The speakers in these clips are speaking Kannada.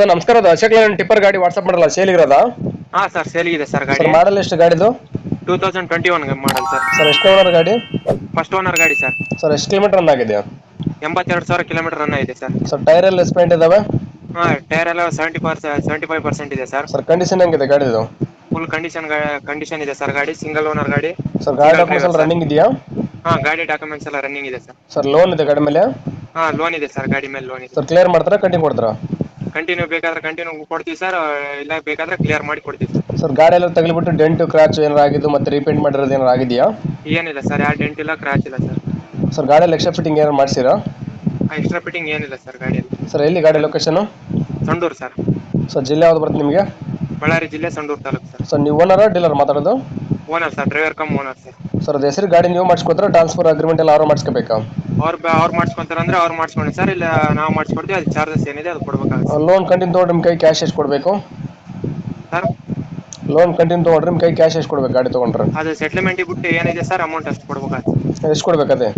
ಸರ್ ನಮಸ್ಕಾರ ಅದು ಅಶೋಕ್ ಲೇನ್ ಟಿಪ್ಪರ್ ಗಾಡಿ ವಾಟ್ಸಪ್ ಮಾಡಲ್ಲ ಸೇಲ್ ಇರೋದಾ? ಹಾ ಸರ್ ಸೇಲ್ ಇದೆ ಸರ್ ಗಾಡಿ. ಮಾಡಲ್ ಎಷ್ಟು ಗಾಡಿದು? Two thousand twenty one model sir. Sir ಎಷ್ಟು ಓನರ್ ಗಾಡಿ? ಫಸ್ಟ್ ಓನರ್ ಗಾಡಿ ಸರ್. ಸರ್ ಎಷ್ಟು ಕಿಲೋಮೀಟರ್ ರನ್ ಆಗಿದೆ? ಎಂಬತ್ತೆರಡು ಸಾವಿರ ಕಿಲೋಮೀಟರ್ ರನ್ ಇದೆ ಸರ್. ಸರ್ ಟೈರ್ ಎಲ್ಲ ಎಸ್ಪೆಂಟ್ ಇದಾವೆ? ಹಾ ಟೈರ್ ಎಲ್ಲ seventy per seventy five percent ಇದೆ ಸರ್. ಸರ್ ಕಂಡೀಷನ್ ಹೆಂಗಿದೆ ಗಾಡಿದು? ಫುಲ್ ಕಂಡೀಷನ್ ಕಂಡೀಷನ್ ಇದೆ ಸರ್ ಗಾಡಿ ಸಿಂಗಲ್ ಓನರ್ ಗಾಡಿ. ಸರ್ ಗಾಡಿ ಡಾಕ್ಯುಮೆಂಟ್ಸ್ ಎಲ್ಲ ರನ್ನಿಂಗ್ ಇದೆಯಾ? ಹಾ ಗಾಡಿ ಡಾಕ್ಯುಮೆಂಟ್ಸ್ ಎಲ್ಲ ರನ್ನಿಂಗ್ ಇದೆ ಸರ್. ಸರ್ ಲೋನ್ ಇದೆ ಗಾಡಿ ಮೇಲೆ? ಹಾ ಲೋನ್ ಇದೆ ಸರ್ ಗಾಡಿ ಮೇಲೆ ಲೋನ್ ಇದೆ. ಸರ್ ಕ್ಲಿಯರ್ ಮಾಡ್ತಾರಾ ಕಂಟಿನ್ಯೂ ಕೊಡ್ತಾರಾ? ಕಂಟಿನ್ಯೂ ಬೇಕಾದ್ರೆ ಕಂಟಿನ್ಯೂ ಕೊಡ್ತೀವಿ ಸರ್ ಇಲ್ಲ ಬೇಕಾದ್ರೆ ಕ್ಲಿಯರ್ ಮಾಡಿ ಕೊಡ್ತೀವಿ ಸರ್ ಸರ್ ಗಾಡಿ ಎಲ್ಲ ತಗಲಿಬಿಟ್ಟು ಡೆಂಟು ಕ್ರಾಚ್ ಏನಾರು ಆಗಿದ್ದು ಮತ್ತೆ ರೀಪೇಂಟ್ ಮಾಡಿರೋದು ಏನಾರು ಆಗಿದೆಯಾ? ಏನಿಲ್ಲ ಸರ್ ಯಾವ ಡೆಂಟ್ ಇಲ್ಲ ಕ್ರಾಚ್ ಇಲ್ಲ ಸರ್ ಸರ್ ಗಾಡಿಯಲ್ಲಿ ಎಕ್ಸ್ಟ್ರಾ ಫಿಟ್ಟಿಂಗ್ ಏನಾರು ಮಾಡಿಸಿರಾ? ಎಕ್ಸ್ಟ್ರಾ ಫಿಟ್ಟಿಂಗ್ ಏನಿಲ್ಲ ಸರ್ ಗಾಡಿಯಲ್ಲಿ. ಸರ್ ಎಲ್ಲಿ ಗಾಡಿ ಲೊಕೇಶನು ಸಂಡೂರು ಸರ್ ಸರ್ ಜಿಲ್ಲೆ ಯಾವ್ದು ಬರುತ್ತೆ ನಿಮಗೆ? ಬಳ್ಳಾರಿ ಜಿಲ್ಲೆ ಸಂಡೂರು ತಾಲೂಕು ಸರ್ ಸರ್ ನೀವು ಓನರ ಡೀಲರ್ ಮಾತಾಡೋದು? Owner sir driver cum owner sir. Sir ಅದು ಹೆಸರು ಗಾಡಿ ನೀವು ಮಾಡಿಸ್ಕೊತಾರೆ ಟ್ರಾನ್ಸ್ಫರ್ ಅಗ್ರಿಮೆಂಟ್ ಎಲ್ಲ ಅವ್ರು ಮಾಡಿಸ್ಕೋಬೇಕಾ? ಅವ್ರು ಅವ್ರು ಮಾಡಿಸ್ಕೊಂತಾರೆ ಅಂದ್ರೆ ಅವ್ರು ಮಾಡಿಸ್ಕೊಳ್ಳಿ ಸರ್ ಇಲ್ಲ ನಾವು ಮಾಡಿಸ್ಕೊಡ್ತೀವಿ ಅದು ಚಾರ್ಜಸ್ ಏನಿದೆ ಅದು ಕೊಡ್ಬೇಕಾಗುತ್ತೆ ಲೋನ್ ಕಂಟಿನ್ಯೂ ತೊಗೊಂಡ್ರೆ ನಿಮ್ಮ ಕೈ ಕ್ಯಾಶ್ ಎಷ್ಟು ಕೊಡಬೇಕು? ಸರ್? ಲೋನ್ ಕಂಟಿನ್ಯೂ ತೊಗೊಂಡ್ರೆ ನಿಮ್ಮ ಕೈ ಕ್ಯಾಶ್ ಎಷ್ಟು ಕೊಡ್ಬೇಕು ಗಾಡಿ ತೊಗೊಂಡ್ರೆ? ಅದು ಸೆಟ್ಲ್ಮೆಂಟಿಗೆ ಬಿಟ್ಟು ಏನಿದೆ ಸರ್ ಅಮೌಂಟ್ ಅಷ್ಟು ಕೊಡ್ಬೇಕಾಗುತ್ತೆ ಎಷ್ಟು ಕೊಡ್ಬೇಕು ಅದೇ?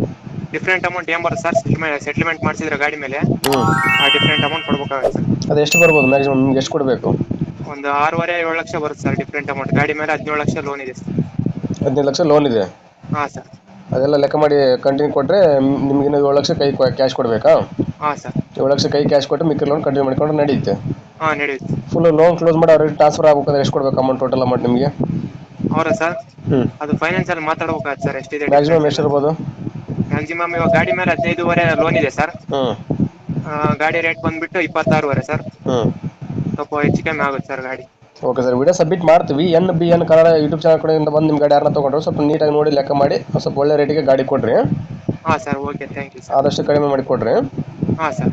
ಡಿಫ್ರೆಂಟ್ ಅಮೌಂಟ್ ಏನು ಬರುತ್ತೆ ಸರ್ ಸೆಟ್ಲ್ಮೆಂಟ್ ಸೆಟ್ಲ್ಮೆಂಟ್ ಮಾಡಿಸಿದ್ರೆ ಗಾಡಿ ಮೇಲೆ ಆ ಡಿಫ್ರೆಂಟ್ ಅಮೌಂಟ್ ಕೊಡ್ಬೇಕಾಗುತ್ತೆ ಸರ್. ಅದು ಎಷ್ಟು ಬರ್ಬೋದು ಮ್ಯಾಕ್ಸಿಮಮ್ ನಿಮ್ಗೆ ಎಷ್ಟು ಕೊಡಬೇಕು? ಒಂದು ಆರೂವರೆ ಏಳು ಲಕ್ಷ ಬರುತ್ತೆ ಸರ್ ಡಿಫ್ರೆಂಟ್ ಅಮೌಂಟ್ ಗಾಡಿ ಮೇಲೆ ಹದಿನೇಳು ಲಕ್ಷ ಲೋನ್ ಇದೆ ಸರ್. ಹದಿನೈದು ಲಕ್ಷ ಲೋನ್ ಇದೆ? ಹಾಂ ಸರ್. ಅದೆಲ್ಲ ಲೆಕ್ಕ ಮಾಡಿ ಕಂಟಿನ್ಯೂ ಕೊಟ್ಟರೆ ನಿಮ್ಗೆ ಇನ್ನು ಏಳು ಲಕ್ಷ ಕೈ ಕ್ಯಾಶ್ ಕೊಡಬೇಕಾ? ಹಾಂ ಸರ್. ಏಳು ಲಕ್ಷ ಕೈ ಕ್ಯಾಶ್ ಕೊಟ್ಟು ಮಿಕ್ಕಿ ಲೋನ್ ಕಂಟಿನ್ಯೂ ಮಾಡ್ಕೊಂಡು ನಡೆಯುತ್ತೆ ಹಾಂ ನಡೆಯುತ್ತೆ ಫುಲ್ ಲೋನ್ ಕ್ಲೋಸ್ ಮಾಡಿ ಅವ್ರಿಗೆ ಟ್ರಾನ್ಸ್ಫರ್ ಆಗ್ಬೇಕಂದ್ರೆ ಎಷ್ಟು ಕೊಡ್ಬೇಕು ಅಮೌಂಟ್ ಟೋಟಲ್ ಅಮೌಂಟ್ ನಿಮಗೆ? ಅವರ ಸರ್? ಹ್ಞೂ ಅದು ಫೈನಾನ್ಸ್ ಅಲ್ಲಿ ಮಾತಾಡ್ಬೇಕಾಗುತ್ತೆ ಸರ್ ಎಷ್ಟಿದೆ ಮ್ಯಾಕ್ಸಿಮಮ್ ಎಷ್ಟು ಇರ್ಬೋದು? ಮ್ಯಾಕ್ಸಿಮಮ್ ಇವಾಗ ಗಾಡಿ ಮೇಲೆ ಹದಿನೈದುವರೆ ಲೋನ್ ಇದೆ ಸರ್. ಹ್ಞೂ ಗಾಡಿ ರೇಟ್ ಬಂದ್ಬಿಟ್ಟು ಇಪ್ಪತ್ತಾರೂವರೆ ಸರ್. ಹ್ಞೂ ಸ್ವಲ್ಪ ಹೆಚ್ಚು ಕಮ್ಮಿ ಆಗುತ್ತೆ ಸರ್ ಗಾಡಿ. ಓಕೆ ಸರ್ ವಿಡಿಯೋ ಸಬ್ಮಿಟ್ ಮಾಡ್ತೀವಿ. N B N Kannada YouTube channel ಕಡೆಯಿಂದ ಬಂದು ನಿಮ್ಮ ಗಾಡಿ ಯಾರನ್ನ ತೊಗೊಂಡ್ರು ಸ್ವಲ್ಪ ನೀಟಾಗಿ ನೋಡಿ ಲೆಕ್ಕ ಮಾಡಿ ಸ್ವಲ್ಪ ಒಳ್ಳೆ ರೇಟಿಗೆ ಗಾಡಿ ಕೊಡ್ರಿ. ಹಾಂ sir okay thank you sir ಆದಷ್ಟು ಕಡಿಮೆ ಮಾಡಿ ಕೊಡ್ರಿ. ಹಾಂ ಸರ್